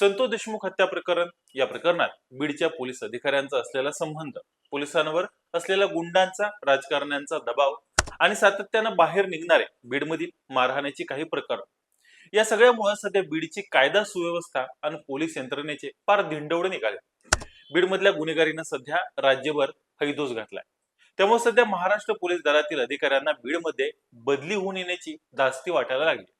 संतोष देशमुख हत्या प्रकरण या प्रकरणात बीडच्या पोलीस अधिकाऱ्यांचा असलेला संबंध पोलिसांवर असलेला गुंडांचा राजकारण्यांचा दबाव आणि सातत्यानं बाहेर निघणारे बीडमधील मारहाण्याची काही प्रकरण. या सगळ्यामुळे सध्या बीडची कायदा सुव्यवस्था आणि पोलीस यंत्रणेचे फार धिंडवडे निघाले. बीडमधल्या गुन्हेगारीनं सध्या राज्यभर हैदोस घातलाय. त्यामुळे सध्या महाराष्ट्र पोलीस दलातील अधिकाऱ्यांना बीडमध्ये बदली होऊन येण्याची धास्ती वाटायला लागली.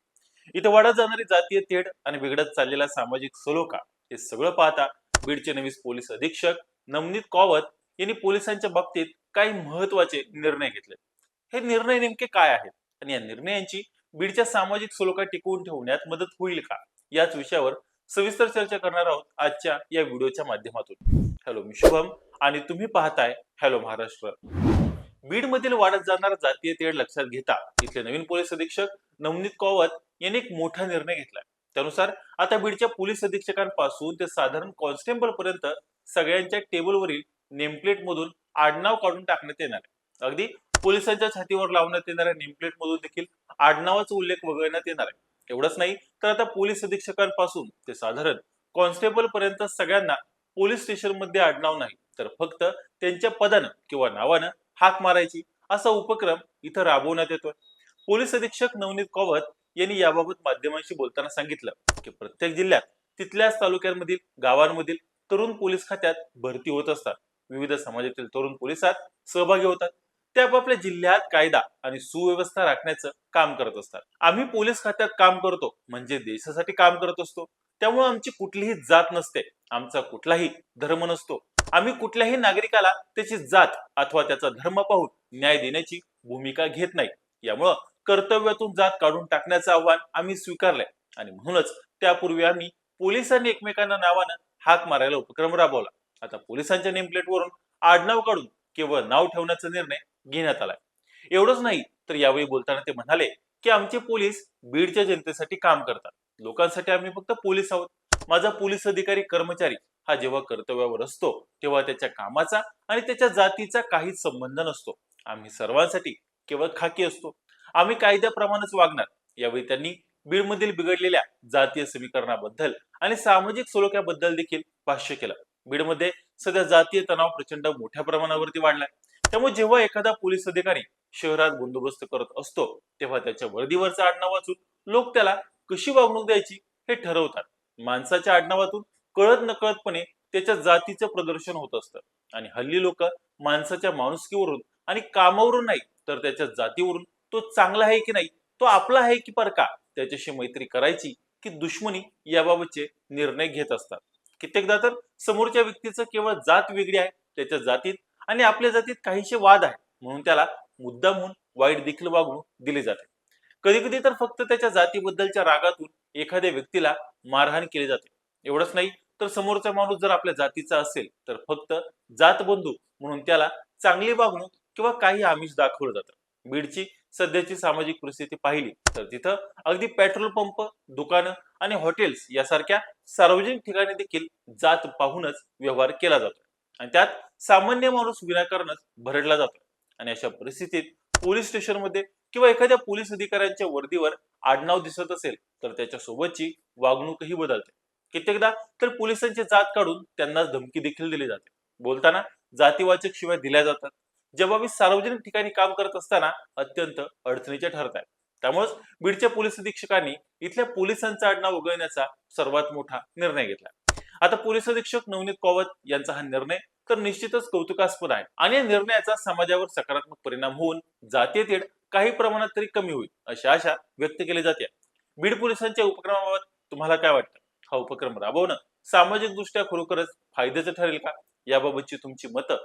इथे वाढत जाणारी जातीय तेढ आणि बिघडत चाललेला सामाजिक सलोखा हे सगळं पाहता बीडचे नवीन पोलीस अधीक्षक नवनीत कॉवत यांनी पोलिसांच्या बाबतीत काही महत्त्वाचे निर्णय घेतले. हे निर्णय नेमके काय आहेत? आणि या निर्णयांची बीडच्या सामाजिक सलोखा टिकवून ठेवण्यात मदत होईल का? याच विषयावर सविस्तर चर्चा करणार आहोत आजच्या या व्हिडिओच्या माध्यमातून. हॅलो मी शुभम आणि तुम्ही पाहताय हॅलो महाराष्ट्र. बीडमधील वाढत जाणारा जातीय तेढ लक्षात घेता इथले नवीन पोलीस अधीक्षक नवनीत कौवत यांनी एक मोठा निर्णय घेतला त्यानुसार आता बीडच्या पोलीस अधीक्षकांपासून ते साधारण कॉन्स्टेबल पर्यंत सगळ्यांच्या टेबलवरील नेमप्लेट मधून आडनाव काढून टाकण्यात येणार आहे. अगदी पोलिसांच्या छातीवर लावण्यात येणाऱ्या नेमप्लेट मधून देखील आडनावाचा उल्लेख वगळण्यात येणार आहे. एवढंच नाही तर आता पोलीस अधीक्षकांपासून ते साधारण कॉन्स्टेबल पर्यंत सगळ्यांना पोलीस स्टेशनमध्ये आडनाव नाही तर फक्त त्यांच्या पदानं किंवा नावानं हाक मारायची असा उपक्रम इथं राबवण्यात येतोय. पोलीस अधीक्षक नवनीत कौवत यांनी याबाबत माध्यमांशी बोलताना सांगितलं की प्रत्येक जिल्ह्यात तिथल्याच तालुक्यांमधील गावांमधील तरुण पोलीस खात्यात भरती होत असतात. विविध समाजातील तरुण पोलिसात सहभागी होतात. ते आपापल्या जिल्ह्यात कायदा आणि सुव्यवस्था राखण्याचं काम करत असतात. आम्ही पोलीस खात्यात काम करतो म्हणजे देशासाठी काम करत असतो. त्यामुळे आमची कुठलीही जात नसते. आमचा कुठलाही धर्म नसतो. आम्ही कुठल्याही नागरिकाला त्याची जात अथवा त्याचा धर्म पाहून न्याय देण्याची भूमिका घेत नाही. यामुळं कर्तव्यातून जात काढून टाकण्याचं आव्हान आम्ही स्वीकारलंय. आणि म्हणूनच त्यापूर्वी आम्ही पोलिसांनी एकमेकांना नावानं हाक मारायला उपक्रम राबवला. आता पोलिसांच्या नेमप्लेटवरून आडनाव काढून केवळ नाव ठेवण्याचा निर्णय घेण्यात आलाय. एवढंच नाही तर यावेळी बोलताना ते म्हणाले की आमचे पोलीस बीडच्या जनतेसाठी काम करतात. लोकांसाठी आम्ही फक्त पोलीस आहोत. माझा पोलीस अधिकारी कर्मचारी हा जेव्हा कर्तव्यावर असतो तेव्हा त्याच्या कामाचा आणि त्याच्या जातीचा काहीच संबंध नसतो. आम्ही सर्वांसाठी केवळ खाकी असतो. आम्ही कायद्याप्रमाणेच वागणार. यावेळी त्यांनी बीडमधील बिघडलेल्या जातीय समीकरणाबद्दल आणि सामाजिक सलोख्याबद्दल देखील भाष्य केलं. बीडमध्ये सध्या जातीय तणाव प्रचंड मोठ्या प्रमाणावरती वाढलाय. त्यामुळे जेव्हा एखादा पोलीस अधिकारी शहरात बंदोबस्त करत असतो तेव्हा त्याच्या वर्दीवरचं आडनाव वाचून लोक त्याला कशी वागणूक द्यायची हे ठरवतात. माणसाच्या आडनावातून कळत नकळतपणे त्याच्या जातीचं प्रदर्शन होत असतं. आणि हल्ली लोक माणसाच्या माणुसकीवरून आणि कामावरून नाही तर त्याच्या जातीवरून तो चांगला आहे की नाही तो आपला आहे की परका त्याच्याशी मैत्री करायची की दुश्मनी याबाबतचे निर्णय घेत असतात. कित्येकदा तर समोरच्या व्यक्तीचं केवळ जात वेगळी आहे त्याच्या जातीत आणि आपल्या जातीत काहीशे वाद आहे म्हणून त्याला मुद्दाम म्हणून वाईट देखील वागणूक दिली जाते. कधी कधी तर फक्त त्याच्या जातीबद्दलच्या रागातून एखाद्या व्यक्तीला मारहाण केली जाते. एवढंच नाही तर समोरचा माणूस जर आपल्या जातीचा असेल तर फक्त जात बंधू म्हणून त्याला चांगली वागणूक किंवा काही आमिष दाखवलं जातं. बीडची सध्याची सामाजिक परिस्थिती पाहिली तर तिथं अगदी पेट्रोल पंप दुकानं आणि हॉटेल्स यासारख्या सार्वजनिक ठिकाणी देखील जात पाहूनच व्यवहार केला जातो. आणि त्यात सामान्य माणूस विनाकारणच भरडला जातो. आणि अशा परिस्थितीत पोलीस स्टेशनमध्ये किंवा एखाद्या पोलीस अधिकाऱ्यांच्या वर्दीवर आडनाव दिसत असेल तर त्याच्या सोबतची वागणूकही बदलते. कित्येकदा तर पोलिसांची जात काढून त्यांना धमकी देखील दिली जाते. बोलताना जातीवाचक शिवाय दिल्या जातात. जबाबी सार्वजनिक ठिकाणी काम करत असताना अत्यंत अडचणीच्या ठरत आहेत त्यामुळेच बीडच्या पोलीस अधीक्षकांनी इथल्या पोलिसांचा आडनाव वगळण्याचा सर्वात मोठा निर्णय घेतला. आता पोलीस अधीक्षक नवनीत कौवत यांचा हा निर्णय तर निश्चितच कौतुकास्पद आहे आणि या निर्णयाचा समाजावर सकारात्मक परिणाम होऊन जातीय तेढ काही प्रमाणात तरी कमी होईल अशी आशा व्यक्त केली जाते. बीड पोलिसांच्या उपक्रमाबाबत तुम्हाला काय वाटतं? हा उपक्रम राबवणं सामाजिक दृष्ट्या खरोखरच फायद्याचं ठरेल का? याबाबतची तुमची मतं